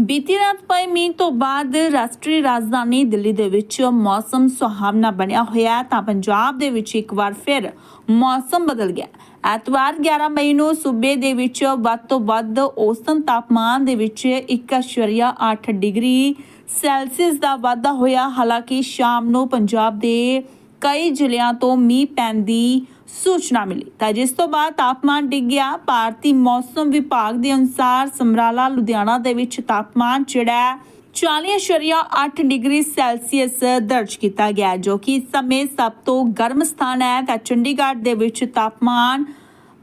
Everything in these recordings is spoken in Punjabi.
ਬੀਤੀ ਰਾਤ ਪਏ ਮੀਂਹ ਤੋਂ ਬਾਅਦ ਰਾਸ਼ਟਰੀ ਰਾਜਧਾਨੀ ਦਿੱਲੀ ਦੇ ਵਿੱਚ ਮੌਸਮ ਸੁਹਾਵਣਾ ਬਣਿਆ ਹੋਇਆ ਤਾਂ ਪੰਜਾਬ ਦੇ ਵਿੱਚ ਇੱਕ ਵਾਰ ਫਿਰ ਮੌਸਮ ਬਦਲ ਗਿਆ ਐਤਵਾਰ 11 ਮਈ ਨੂੰ ਸੂਬੇ ਦੇ ਵਿੱਚ ਵੱਧ ਤੋਂ ਵੱਧ ਔਸਤਨ ਤਾਪਮਾਨ ਦੇ ਵਿੱਚ 1.8 ਡਿਗਰੀ ਸੈਲਸੀਅਸ ਦਾ ਵਾਧਾ ਹੋਇਆ। ਹਾਲਾਂਕਿ ਸ਼ਾਮ ਨੂੰ ਪੰਜਾਬ ਦੇ ਕਈ ਜ਼ਿਲ੍ਹਿਆਂ ਤੋਂ ਮੀਂਹ ਪੈਣ ਦੀ ਸੂਚਨਾ ਮਿਲੀ। ਤਾਂ ਜਿਸ ਤੋਂ ਬਾਅਦ ਤਾਪਮਾਨ ਡਿੱਗ ਗਿਆ, ਭਾਰਤੀ ਮੌਸਮ ਵਿਭਾਗ ਦੇ ਅਨੁਸਾਰ ਸਮਰਾਲਾ, ਲੁਧਿਆਣਾ ਦੇ ਵਿੱਚ ਤਾਪਮਾਨ ਜਿਹੜਾ ਹੈ 40.8 ਡਿਗਰੀ ਸੈਲਸੀਅਸ ਦਰਜ ਕੀਤਾ ਗਿਆ ਜੋ ਕਿ ਇਸ ਸਮੇਂ ਸਭ ਤੋਂ ਗਰਮ ਸਥਾਨ ਹੈ। ਤਾਂ ਚੰਡੀਗੜ੍ਹ ਦੇ ਵਿੱਚ ਤਾਪਮਾਨ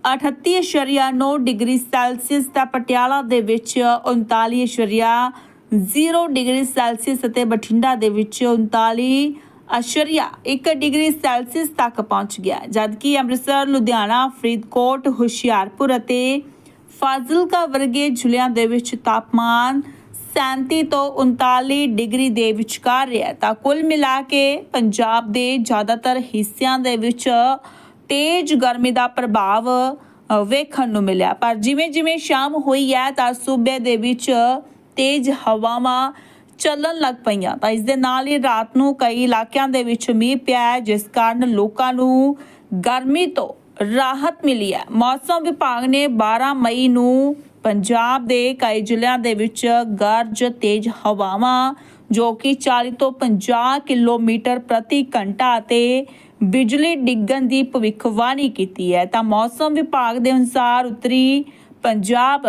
38.9 ਡਿਗਰੀ ਸੈਲਸੀਅਸ, ਤਾਂ ਪਟਿਆਲਾ ਦੇ ਵਿੱਚ 39.0 ਡਿਗਰੀ ਸੈਲਸੀਅਸ ਅਤੇ ਬਠਿੰਡਾ ਦੇ ਵਿੱਚ 39 ਅਸ਼ਰੀਆ 1 ਡਿਗਰੀ ਸੈਲਸੀਅਸ ਤੱਕ ਪਹੁੰਚ ਗਿਆ, ਜਦਕਿ ਅੰਮ੍ਰਿਤਸਰ, ਲੁਧਿਆਣਾ, ਫਰੀਦਕੋਟ, ਹੁਸ਼ਿਆਰਪੁਰ ਅਤੇ ਫਾਜ਼ਿਲਕਾ ਵਰਗੇ ਜ਼ਿਲ੍ਹਿਆਂ ਦੇ ਵਿੱਚ ਤਾਪਮਾਨ 37 ਤੋਂ 39 ਡਿਗਰੀ ਦੇ ਵਿਚਕਾਰ ਰਿਹਾ ਤਾਂ ਕੁੱਲ ਮਿਲਾ ਕੇ ਪੰਜਾਬ ਦੇ ਜ਼ਿਆਦਾਤਰ ਹਿੱਸਿਆਂ ਦੇ ਵਿੱਚ ਤੇਜ਼ ਗਰਮੀ ਦਾ ਪ੍ਰਭਾਵ ਵੇਖਣ ਨੂੰ ਮਿਲਿਆ। ਪਰ ਜਿਵੇਂ ਜਿਵੇਂ ਸ਼ਾਮ ਹੋਈ ਹੈ, ਤਾਂ ਸੂਬੇ ਦੇ ਵਿੱਚ ਤੇਜ਼ ਹਵਾਵਾਂ ਚੱਲਣ ਲੱਗ ਪਈਆਂ। ਤਾਂ ਇਸ ਦੇ ਨਾਲ ਹੀ ਰਾਤ ਨੂੰ ਕਈ ਇਲਾਕਿਆਂ ਦੇ ਵਿੱਚ ਮੀਂਹ ਪਿਆ ਹੈ, ਜਿਸ ਕਾਰਨ ਲੋਕਾਂ ਨੂੰ ਗਰਮੀ ਤੋਂ ਰਾਹਤ ਮਿਲੀ ਹੈ। ਮੌਸਮ ਵਿਭਾਗ ਨੇ 12 ਮਈ ਨੂੰ ਪੰਜਾਬ ਦੇ ਕਈ ਜ਼ਿਲ੍ਹਿਆਂ ਦੇ ਵਿੱਚ ਗਰਜ ਤੇਜ਼ ਹਵਾਵਾਂ, ਜੋ ਕਿ 40 ਤੋਂ 50 ਕਿਲੋਮੀਟਰ ਪ੍ਰਤੀ ਘੰਟਾ ਅਤੇ ਬਿਜਲੀ ਡਿੱਗਣ ਦੀ ਭਵਿੱਖਬਾਣੀ ਕੀਤੀ ਹੈ। ਤਾਂ ਮੌਸਮ ਵਿਭਾਗ ਦੇ ਅਨੁਸਾਰ ਉੱਤਰੀ ਪੰਜਾਬ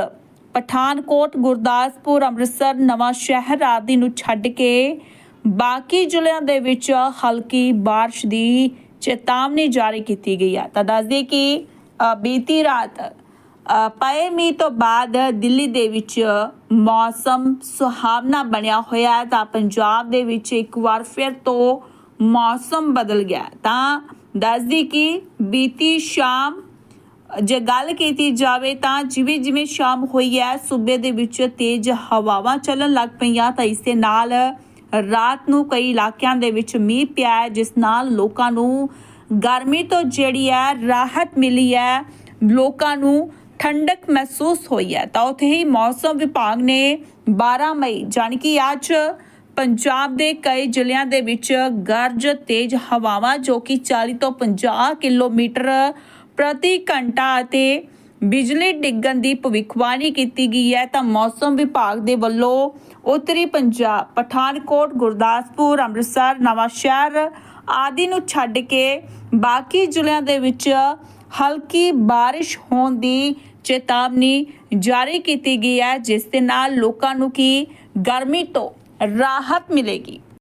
ਪਠਾਨਕੋਟ ਗੁਰਦਾਸਪੁਰ ਅੰਮ੍ਰਿਤਸਰ ਨਵਾਂ ਸ਼ਹਿਰ ਆਦਿ ਨੂੰ ਛੱਡ ਕੇ ਬਾਕੀ ਜ਼ਿਲ੍ਹਿਆਂ ਦੇ ਵਿੱਚ ਹਲਕੀ بارش ਦੀ ਚੇਤਾਵਨੀ ਜਾਰੀ ਕੀਤੀ ਗਈ ਹੈ ਤਾਂ ਦੱਸ ਦਈਏ ਕਿ ਅ, ਬੀਤੀ ਰਾਤ ਅ, ਪਏ ਮੀਂਹ ਤੋਂ ਬਾਅਦ ਦਿੱਲੀ ਦੇ ਵਿੱਚ ਮੌਸਮ ਸੁਹਾਵਣਾ ਬਣਿਆ ਹੋਇਆ ਹੈ ਤਾਂ ਪੰਜਾਬ ਦੇ ਵਿੱਚ ਇੱਕ ਵਾਰ ਫਿਰ ਤੋਂ ਮੌਸਮ ਬਦਲ ਗਿਆ ਹੈ। ਤਾਂ ਦੱਸਦੀ ਕਿ ਬੀਤੀ ਸ਼ਾਮ ਜੇ ਗੱਲ ਕੀਤੀ ਜਾਵੇ ਤਾਂ ਜਿਵੇਂ ਜਿਵੇਂ ਸ਼ਾਮ ਹੋਈ ਹੈ, ਸੂਬੇ ਦੇ ਵਿੱਚ ਤੇਜ਼ ਹਵਾਵਾਂ ਚੱਲਣ ਲੱਗ ਪਈਆਂ ਤਾਂ ਇਸ ਦੇ ਨਾਲ ਰਾਤ ਨੂੰ ਕਈ ਇਲਾਕਿਆਂ ਦੇ ਵਿੱਚ ਮੀਂਹ ਪਿਆ ਹੈ, ਜਿਸ ਨਾਲ ਲੋਕਾਂ ਨੂੰ ਗਰਮੀ ਤੋਂ ਜਿਹੜੀ ਹੈ, ਰਾਹਤ ਮਿਲੀ ਹੈ। ਲੋਕਾਂ ਨੂੰ ਠੰਡਕ ਮਹਿਸੂਸ ਹੋਈ ਹੈ। ਤਾਂ ਉੱਥੇ ਹੀ ਮੌਸਮ ਵਿਭਾਗ ਨੇ 12 ਮਈ, ਜਾਣੀ ਕਿ ਅੱਜ ਪੰਜਾਬ ਦੇ ਕਈ ਜ਼ਿਲ੍ਹਿਆਂ ਦੇ ਵਿੱਚ ਗਰਜ ਤੇਜ਼ ਹਵਾਵਾਂ, ਜੋ ਕਿ 40 ਤੋਂ 50 ਕਿਲੋਮੀਟਰ ਪ੍ਰਤੀ ਘੰਟਾ ਅਤੇ ਬਿਜਲੀ ਡਿੱਗਣ ਦੀ ਭਵਿੱਖਬਾਣੀ ਕੀਤੀ ਗਈ ਹੈ, ਤਾਂ ਮੌਸਮ ਵਿਭਾਗ ਦੇ ਵੱਲੋਂ ਉੱਤਰੀ ਪੰਜਾਬ, ਪਠਾਨਕੋਟ, ਗੁਰਦਾਸਪੁਰ, ਅੰਮ੍ਰਿਤਸਰ, ਨਵਾਂਸ਼ਹਿਰ ਆਦਿ ਨੂੰ ਛੱਡ ਕੇ ਬਾਕੀ ਜ਼ਿਲ੍ਹਿਆਂ ਦੇ ਵਿੱਚ ਹਲਕੀ ਬਾਰਿਸ਼ ਹੋਣ ਦੀ ਚੇਤਾਵਨੀ ਜਾਰੀ ਕੀਤੀ ਗਈ ਹੈ, ਜਿਸ ਦੇ ਨਾਲ ਲੋਕਾਂ ਨੂੰ ਕੀ ਗਰਮੀ ਤੋਂ ਰਾਹਤ ਮਿਲੇਗੀ।